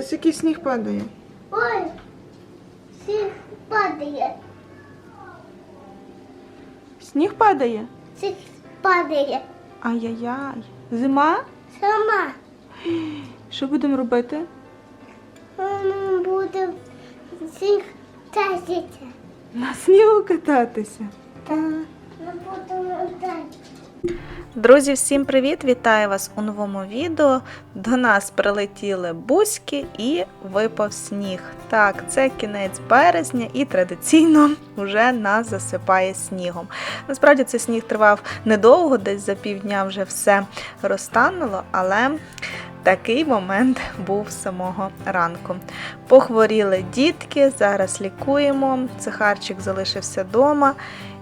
Десь якийсь сніг падає. Ой, сніг падає. Сніг падає? Сніг падає. Ай-яй-яй. Зима? Сама. Що будемо робити? Ми будемо сніг тасити. На снігу кататися. Та ми будемо тасити. Друзі, всім привіт! Вітаю вас у новому відео. До нас прилетіли бузьки і випав сніг. Так, це кінець березня і традиційно вже нас засипає снігом. Насправді цей сніг тривав недовго, десь за півдня вже все розтануло, але такий момент був з самого ранку. Похворіли дітки, зараз лікуємо. Цихарчик залишився вдома.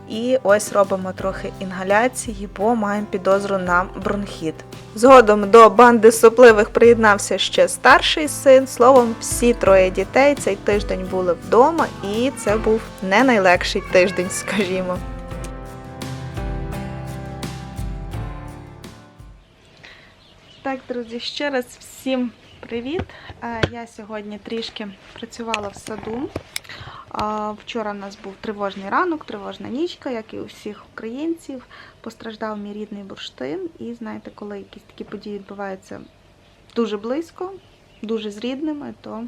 І ось робимо трохи інгаляції, бо маємо підозру на бронхіт. Згодом до банди сопливих приєднався ще старший син. Словом, всі троє дітей цей тиждень були вдома, і це був не найлегший тиждень, скажімо. Так, друзі, ще раз всім привіт. Е, Я сьогодні трішки працювала в саду. Вчора у нас був тривожний ранок, тривожна нічка, як і у всіх українців. Постраждав мій рідний бурштин. І знаєте, коли якісь такі події відбуваються дуже близько, дуже з рідними, то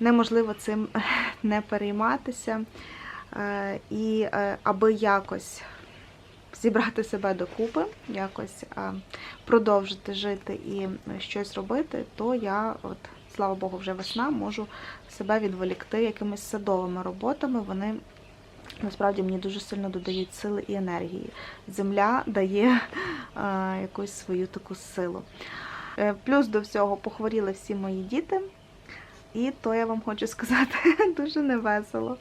неможливо цим не перейматися. Е, І е, аби якось зібрати себе докупи, якось е, продовжити жити і щось робити, то я, от, слава Богу, вже весна, можу себе відволікти якимись садовими роботами. Вони насправді мені дуже сильно додають сили і енергії. Земля дає е, якусь свою таку силу. Е, Плюс до всього похворіли всі мої діти. І то я вам хочу сказати дуже невесело.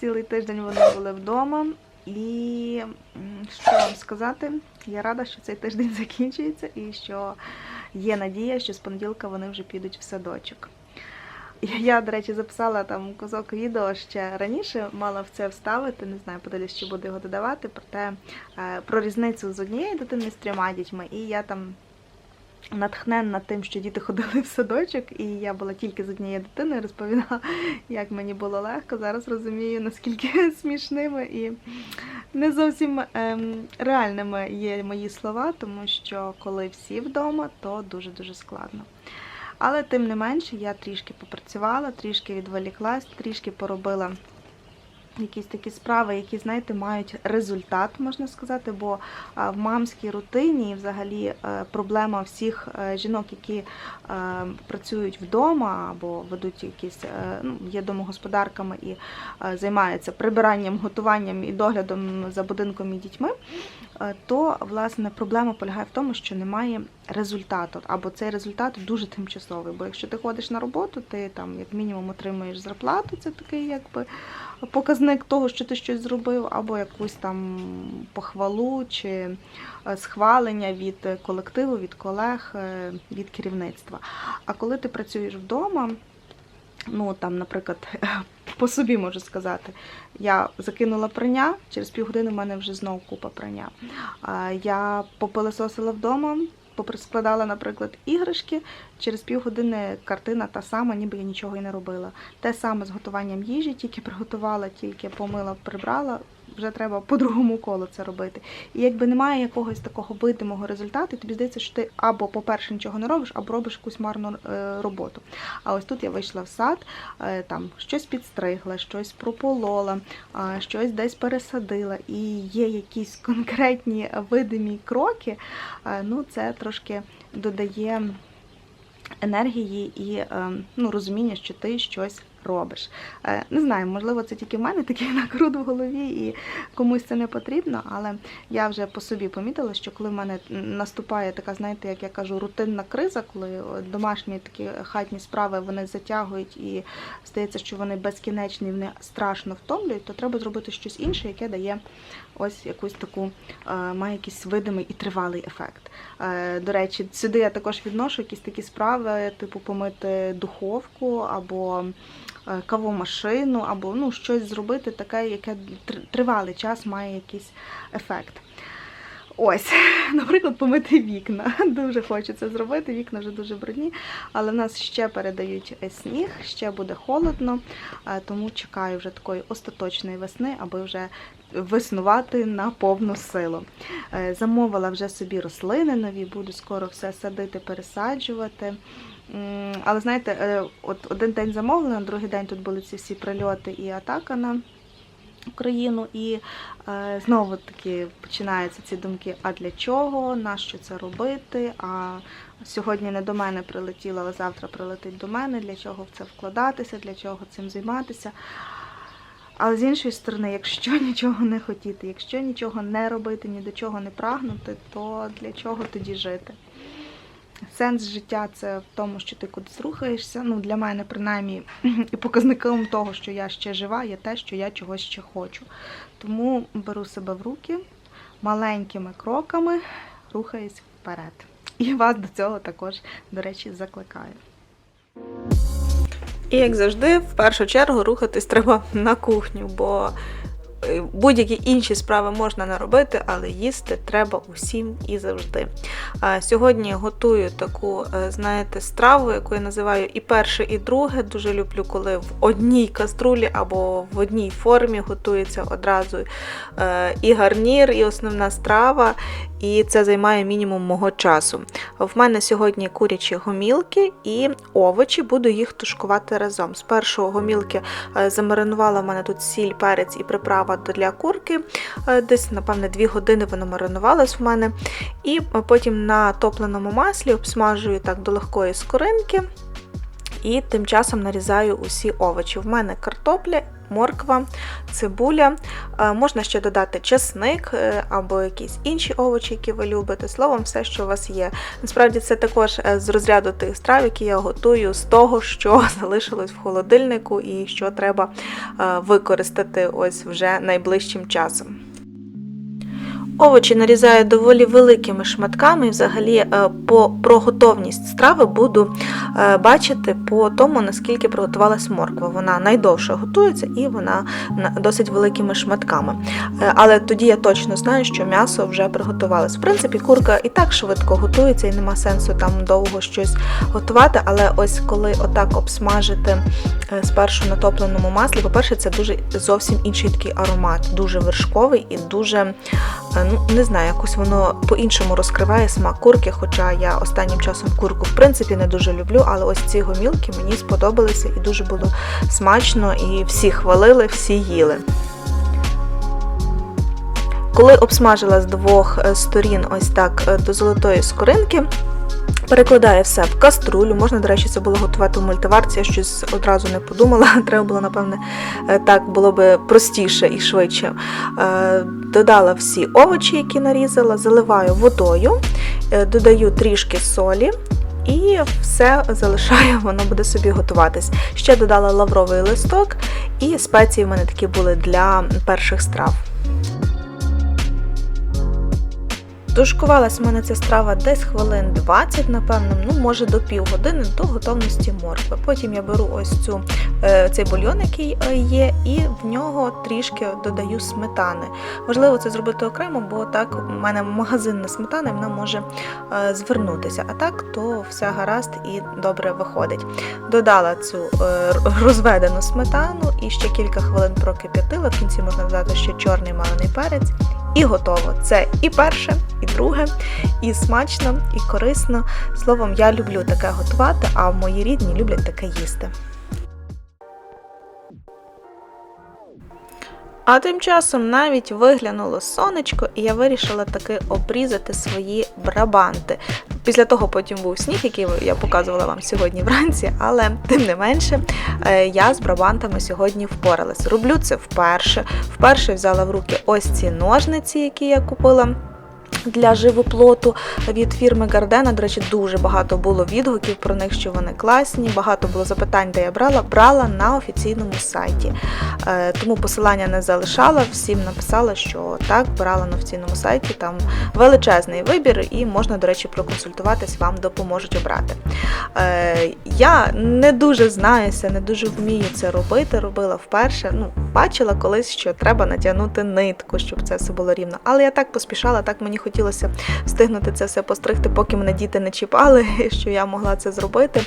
Цілий тиждень вони були вдома. І що вам сказати, я рада, що цей тиждень закінчується і що є надія, що з понеділка вони вже підуть в садочок. Я, до речі, записала там козок відео ще раніше, мала в це вставити, не знаю, подивлюсь, чи буду його додавати, проте е, про різницю з однією дитиною з трьома дітьми. І я там натхненна тим, що діти ходили в садочок, і я була тільки з однією дитиною, розповідала, як мені було легко. Зараз розумію, наскільки смішними і не зовсім ем, реальними є мої слова, тому що коли всі вдома, то дуже-дуже складно. Але тим не менше я трішки попрацювала, трішки відволіклась, трішки поробила якісь такі справи, які, знаєте, мають результат, можна сказати, бо в мамській рутині взагалі е, проблема всіх е, жінок, які е, працюють вдома або ведуть якісь, е, ну, є домогосподарками і е, займаються прибиранням, готуванням і доглядом за будинком і дітьми, е, то власне проблема полягає в тому, що немає результату, або цей результат дуже тимчасовий. Бо якщо ти ходиш на роботу, ти там як мінімум отримуєш зарплату, це такий якби показник того, що ти щось зробив, або якусь там похвалу чи е, схвалення від колективу, від колег, е, від керівництва. А коли ти працюєш вдома, ну там, наприклад, по собі можу сказати, я закинула прання, через півгодини в мене вже знову купа прання. Я попилисосила вдома. Поприскладала, наприклад, іграшки, через півгодини картина та сама, ніби я нічого і не робила. Те саме з готуванням їжі, тільки приготувала, тільки помила, прибрала, вже треба по другому колу це робити. І якби немає якогось такого видимого результату, тобі здається, що ти або, по-перше, нічого не робиш, або робиш якусь марну е, роботу. А ось тут я вийшла в сад, е, там щось підстригла, щось прополола, е, щось десь пересадила, і є якісь конкретні видимі кроки, ну це трошки додає енергії і ну, розуміння, що ти щось робиш. Е, Не знаю, можливо, це тільки в мене такий накрут в голові і комусь це не потрібно, але я вже по собі помітила, що коли в мене наступає така, знаєте, як я кажу, рутинна криза, коли домашні такі хатні справи вони затягують і здається, що вони безкінечні, вони страшно втомлюють, то треба зробити щось інше, яке дає ось якусь таку, е, має якийсь видимий і тривалий ефект. Е, До речі, сюди я також відношу якісь такі справи, типу помити духовку або кавомашину, або ну, щось зробити таке, яке тривалий час має якийсь ефект. Ось, наприклад, помити вікна. Дуже це зробити. Вікна вже дуже брудні, але в нас ще передають е, сніг, ще буде холодно, е, тому чекаю вже такої остаточної весни, аби вже веснувати на повну силу. Е, Замовила вже собі рослини нові, буду скоро все садити, пересаджувати. Але знаєте, е, от один день замовлено, другий день тут були ці всі прильоти і атака на Україну, і е, знову таки починаються ці думки: а для чого? Нащо це робити? А сьогодні не до мене прилетіло, але завтра прилетить до мене. Для чого в це вкладатися, для чого цим займатися? Але з іншої сторони, якщо нічого не хотіти, якщо нічого не робити, ні до чого не прагнути, то для чого тоді жити? Сенс життя це в тому, що ти кудись рухаєшся. Ну, для мене, принаймні, і показником того, що я ще жива, є те, що я чогось ще хочу. Тому беру себе в руки маленькими кроками рухаюсь вперед. І вас до цього також, до речі, закликаю. І як завжди, в першу чергу рухатись треба на кухню, бо будь-які інші справи можна не робити, але їсти треба усім і завжди. Сьогодні готую таку, е, знаєте, страву, яку я називаю і перше, і друге. Дуже люблю, коли в одній каструлі або в одній формі готується одразу е, і гарнір, і основна страва. І це займає мінімум мого часу. В мене сьогодні курячі гомілки і овочі, буду їх тушкувати разом. Спершу гомілки е, замаринувала в мене тут сіль, перець і приправа для курки. Е, Десь, напевне, 2 години воно маринувалось в мене. І потім на топленому маслі обсмажую так до легкої скоринки. І тим часом нарізаю усі овочі. В мене картопля, морква, цибуля. Е, Можна ще додати чесник е, або якісь інші овочі, які ви любите. Словом, все, що у вас є. Насправді це також е, з розряду тих страв, які я готую з того, що залишилось в холодильнику і що треба використати ось вже найближчим часом. Овочі нарізаю доволі великими шматками. І взагалі е, по, про готовність страви буду е, бачити по тому, наскільки приготувалась морква. Вона найдовше готується і вона досить великими шматками. Е, Але тоді я точно знаю, що м'ясо вже приготувалось. В принципі, курка і так швидко готується, і нема сенсу там довго щось готувати. Але ось коли отак обсмажити спершу на топленому маслі, по-перше, це дуже зовсім інший такий аромат, дуже вершковий і дуже Ну, не знаю, якось воно по-іншому розкриває смак курки, хоча я останнім часом курку в принципі не дуже люблю, але ось ці гомілки мені сподобалися і дуже було смачно, і всі хвалили, всі їли. Коли обсмажила з двох е, сторін ось так е, до золотої скоринки, перекладаю все в каструлю. Можна, до речі, це було готувати в мультиварці, я щось одразу не подумала. Треба було, напевне, е, так було би простіше і швидше. Е, Додала всі овочі, які нарізала, заливаю водою, е, додаю трішки солі. І все залишаю, воно буде собі готуватись. Ще додала лавровий листок, і спеції в мене такі були для перших страв. Тушкувалась в мене ця страва десь хвилин 20, напевно, ну може до півгодини до готовності моркви. Потім я беру ось цю, е, цей бульйон, який е, є, і в нього трішки додаю сметани. Важливо це зробити окремо, бо так у мене магазинна сметана, вона може е, звернутися. А так, то все гаразд і добре виходить. Додала цю розведену сметану і ще кілька хвилин прокип'ятила. В кінці можна додати ще чорний малений перець. І готово. Це і перше, друге, і смачно, і корисно. Словом, я люблю таке готувати, а мої рідні люблять таке їсти. А тим часом навіть виглянуло сонечко, і я вирішила таки обрізати свої брабанти. Після того потім був сніг, який я показувала вам сьогодні вранці, але тим не менше е, я з брабантами сьогодні впоралась. Роблю це вперше. Вперше взяла в руки ось ці ножниці, які я купила. Для живоплоту від фірми Гардена, до речі, дуже багато було відгуків про них, що вони класні. Багато було запитань, де я брала. Брала на офіційному сайті. Е, Тому посилання не залишала. Всім написала, що так, брала на офіційному сайті. Там величезний вибір, і можна, до речі, проконсультуватись, вам допоможуть обрати. Е, Я не дуже знаюся, не дуже вмію це робити. Робила вперше. Ну, бачила колись, що треба натягнути нитку, щоб це все було рівно. Але я так поспішала, так мені хотілося встигнути це все постригти, поки мене діти не чіпали, що я могла це зробити.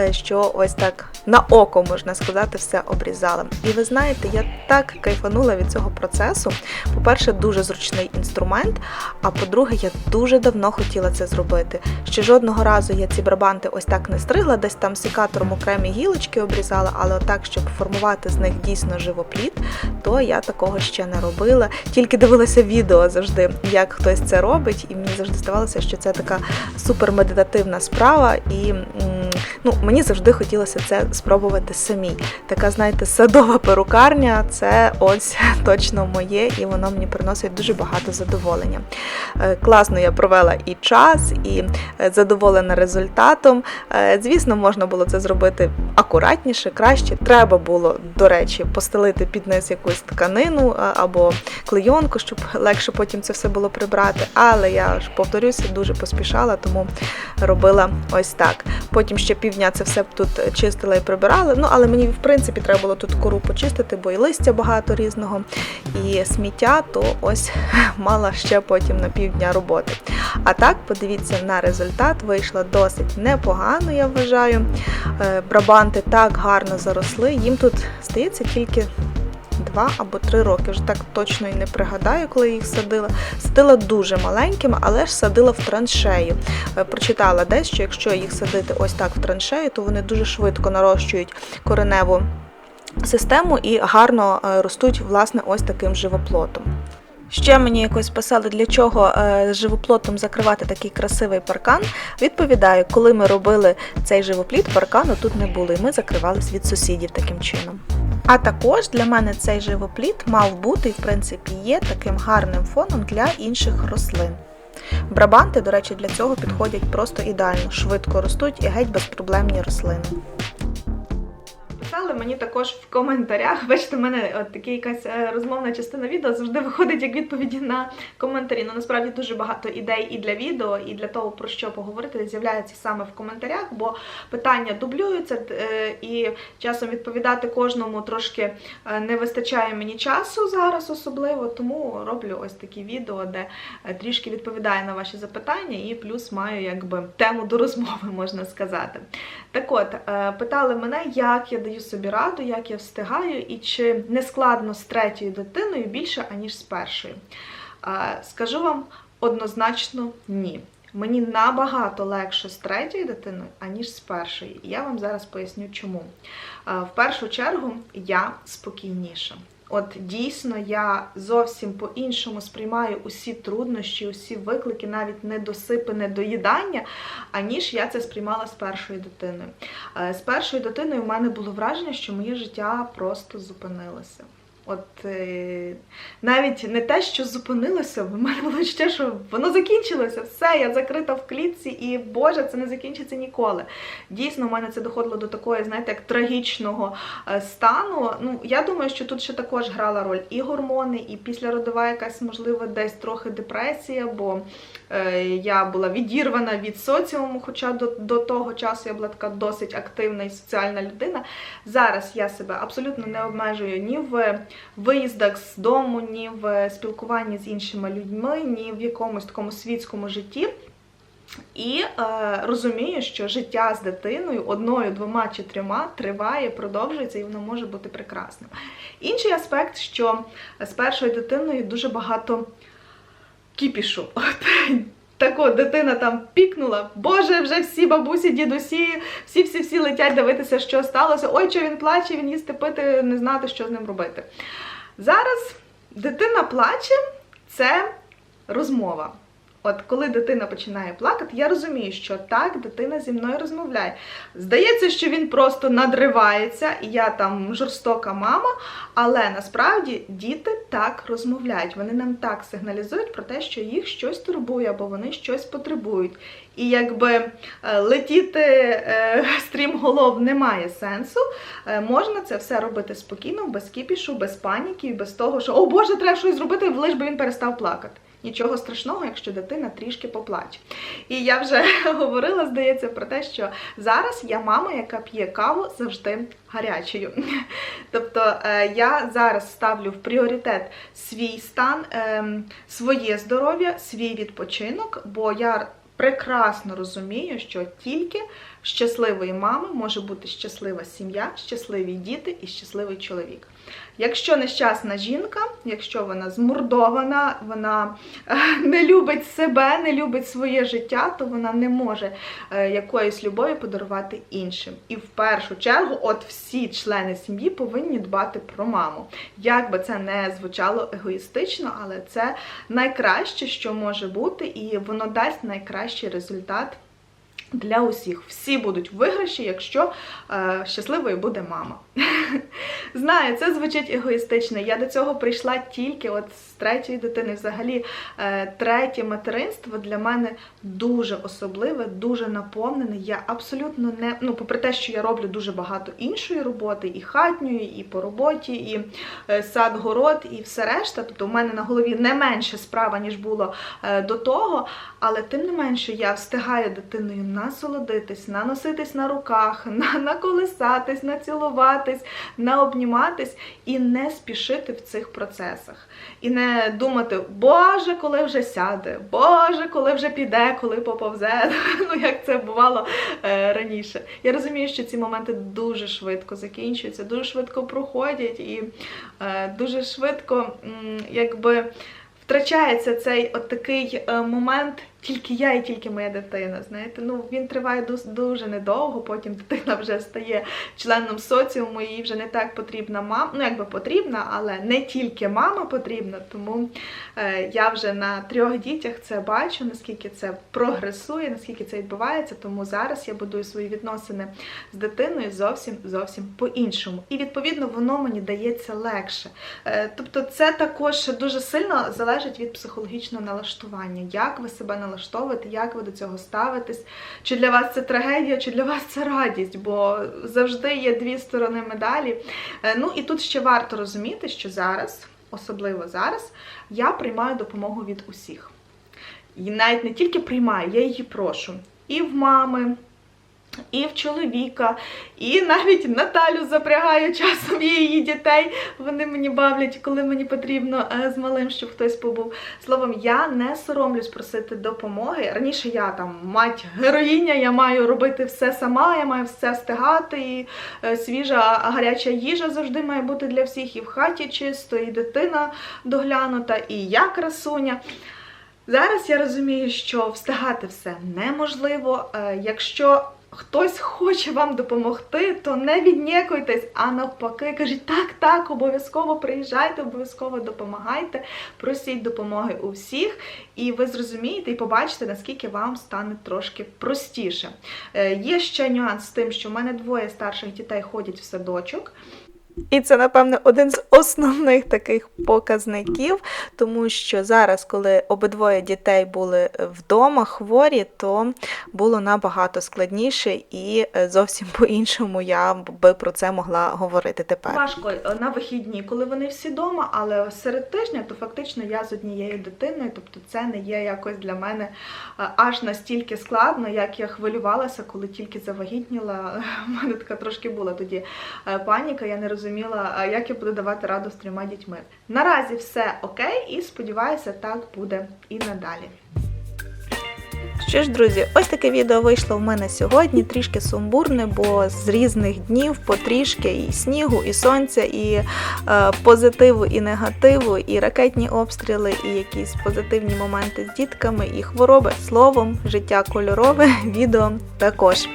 е, Що ось так на око можна сказати, все обрізала. І ви знаєте, я так кайфанула від цього процесу. По-перше, дуже зручний інструмент. А по-друге, я дуже давно хотіла це зробити. Ще жодного разу я ці барабанти ось так не стригла, десь там секатором окремі гілочки обрізала, але отак, щоб формувати з них дійсно живопліт, то я такого ще не робила. Тільки дивилася відео завжди, як хтось це робить, і мені завжди здавалося, що це така супермедитативна справа, і ну, мені завжди хотілося це спробувати самій. Така, знаєте, садова перукарня це ось точно моє, і воно мені приносить дуже багато задоволення. Е, Класно я провела і час, і е, задоволена результатом. Е, Звісно, можна було це зробити акуратніше, краще. Треба було, до речі, постелити під низ якусь тканину або клейонку, щоб легше потім це все було прибрати. Але я ж повторюся, дуже поспішала, тому робила ось так. Потім ще півдня це все тут чистила і прибирала. Ну, але мені, в принципі, треба було тут кору почистити, бо і листя багато різного, і сміття, то ось мала ще потім на півдня роботи. А так, подивіться на результат, вийшло досить непогано, я вважаю. Е, Брабанти так гарно заросли. Їм тут стається тільки. Два або три роки, вже так точно і не пригадаю, коли їх садила. Садила дуже маленькими, але ж садила в траншею. Е, Прочитала десь, що якщо їх садити ось так в траншею, то вони дуже швидко нарощують кореневу систему і гарно е, ростуть власне ось таким живоплотом. Ще мені якось писали, для чого е, живоплотом закривати такий красивий паркан. Відповідаю, коли ми робили цей живопліт, паркану тут не було, і ми закривались від сусідів таким чином. А також для мене цей живопліт мав бути і, в принципі, є таким гарним фоном для інших рослин. Брабанти, до речі, для цього підходять просто ідеально, швидко ростуть і геть безпроблемні рослини. Писали мені також в коментарях. Бачите, в мене от така якась е, розмовна частина відео завжди виходить як відповіді на коментарі. Ну насправді дуже багато ідей і для відео, і для того, про що поговорити, з'являється саме в коментарях, бо питання дублюються, е, і часом відповідати кожному трошки е, не вистачає мені часу зараз, особливо, тому роблю ось такі відео, де трішки відповідаю на ваші запитання, і плюс маю якби тему до розмови, можна сказати. Так от, е, питали мене, як я даю собі раду, як я встигаю, і чи не складно з третьою дитиною більше, аніж з першою. Е, Скажу вам однозначно ні. Мені набагато легше з третьою дитиною, аніж з першою. І я вам зараз поясню чому. Е, В першу чергу я спокійніша. От дійсно я зовсім по-іншому сприймаю усі труднощі, усі виклики, навіть недосипи, недоїдання, аніж я це сприймала з першою дитиною. Е, З першою дитиною в мене було враження, що моє життя просто зупинилося. От е, навіть не те, що зупинилося, в мене було ще, що воно закінчилося, все, я закрита в клітці, і Боже, це не закінчиться ніколи. Дійсно, в мене це доходило до такої, знаєте, як трагічного е, стану. Ну, я думаю, що тут ще також грала роль і гормони, і післяродова якась, можливо, десь трохи депресія, бо я була відірвана від соціуму, хоча до, до того часу я була така досить активна і соціальна людина. Зараз я себе абсолютно не обмежую ні в виїздах з дому, ні в спілкуванні з іншими людьми, ні в якомусь такому світському житті. І е, розумію, що життя з дитиною одною, двома чи трьома триває, продовжується і воно може бути прекрасним. Інший аспект, що з першою дитиною дуже багато кіпішу. От, так от, дитина там пікнула, боже, вже всі бабусі, дідусі, всі-всі-всі летять дивитися, що сталося. Ой, що він плаче, він їсти пити, не знати, що з ним робити. Зараз дитина плаче, це розмова. От коли дитина починає плакати, я розумію, що так, дитина зі мною розмовляє. Здається, що він просто надривається, і я там жорстока мама, але насправді діти так розмовляють. Вони нам так сигналізують про те, що їх щось турбує або вони щось потребують. І якби е, летіти е, стрімголов немає сенсу, е, можна це все робити спокійно, без кіпішу, без паніки, без того, що о Боже, треба щось зробити, лиш би він перестав плакати. Нічого страшного, якщо дитина трішки поплаче. І я вже говорила, здається, про те, що зараз я мама, яка п'є каву завжди гарячою. Тобто е, я зараз ставлю в пріоритет свій стан, ем, своє здоров'я, свій відпочинок, бо я прекрасно розумію, що тільки щасливої мами може бути щаслива сім'я, щасливі діти і щасливий чоловік. Якщо нещасна жінка, якщо вона змордована, вона е, не любить себе, не любить своє життя, то вона не може е, якоїсь любові подарувати іншим. І в першу чергу, от всі члени сім'ї повинні дбати про маму. Як би це не звучало егоїстично, але це найкраще, що може бути, і воно дасть найкращий результат. Для усіх всі будуть виграші, якщо е, щасливою буде мама. Знаю, це звучить егоїстично. Я до цього прийшла тільки от з третьої дитини. Взагалі, е, третє материнство для мене дуже особливе, дуже наповнене. Я абсолютно не ну, попри те, що я роблю дуже багато іншої роботи, і хатньої, і по роботі, і е, сад, город, і все решта. Тобто, у мене на голові не менше справа, ніж було е, до того. Але тим не менше я встигаю дитиною насолодитись, наноситись на руках, на, наколисатись, націлуватись, наобніматись і не спішити в цих процесах. І не думати, Боже, коли вже сяде, Боже, коли вже піде, коли поповзе. Ну як це бувало е, раніше. Я розумію, що ці моменти дуже швидко закінчуються, дуже швидко проходять і е, дуже швидко, м, якби втрачається цей от такий е, момент тільки я і тільки моя дитина. Знаєте, ну він триває дуже недовго. Потім дитина вже стає членом соціуму, їй вже не так потрібна мама. Ну якби потрібна, але не тільки мама потрібна. Тому е, я вже на трьох дітях це бачу, наскільки це прогресує, наскільки це відбувається. Тому зараз я будую свої відносини з дитиною зовсім зовсім по-іншому. І відповідно воно мені дається легше. Е, Тобто, це також дуже сильно залежить від психологічного налаштування. Як ви себе налаштовуєте, як ви до цього ставитесь? Чи для вас це трагедія, чи для вас це радість? Бо завжди є дві сторони медалі. Е, Ну і тут ще варто розуміти, що зараз, особливо зараз, я приймаю допомогу від усіх. І навіть не тільки приймаю, я її прошу. І в мами, і в чоловіка, і навіть Наталю запрягаю часом її дітей. Вони мені бавлять, коли мені потрібно е, з малим, щоб хтось побув. Словом, я не соромлюсь просити допомоги. Раніше я там мать героїня, я маю робити все сама, я маю все встигати. І е, свіжа гаряча їжа завжди має бути для всіх, і в хаті чисто, і дитина доглянута, і я красуня. Зараз я розумію, що встигати все неможливо. Е, Якщо хтось хоче вам допомогти, то не віднікуйтесь, а навпаки, кажіть, так, так, обов'язково приїжджайте, обов'язково допомагайте, просіть допомоги у всіх, і ви зрозумієте і побачите, наскільки вам стане трошки простіше. Е, Є ще нюанс з тим, що в мене двоє старших дітей ходять в садочок. І це, напевне, один з основних таких показників, тому що зараз, коли обидвоє дітей були вдома хворі, то було набагато складніше і е, зовсім по-іншому я би про це могла говорити тепер. Важко е, на вихідні, коли вони всі вдома, але серед тижня, то фактично я з однією дитиною, тобто це не є якось для мене е, аж настільки складно, як я хвилювалася, коли тільки завагітніла. У мене така трошки була тоді е, паніка, я не розуміла, а як я буду давати раду з трьома дітьми. Наразі все окей, і сподіваюся, так буде і надалі. Що ж, друзі, ось таке відео вийшло в мене сьогодні, трішки сумбурне, бо з різних днів потрішки і снігу, і сонця, і е, позитиву, і негативу, і ракетні обстріли, і якісь позитивні моменти з дітками, і хвороби. Словом, життя кольорове, відео також.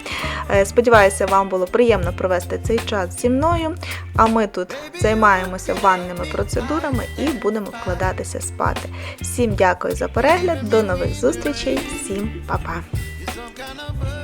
Е, Сподіваюся, вам було приємно провести цей час зі мною. А ми тут займаємося ванними процедурами і будемо вкладатися спати. Всім дякую за перегляд, до нових зустрічей, всім Bye bye.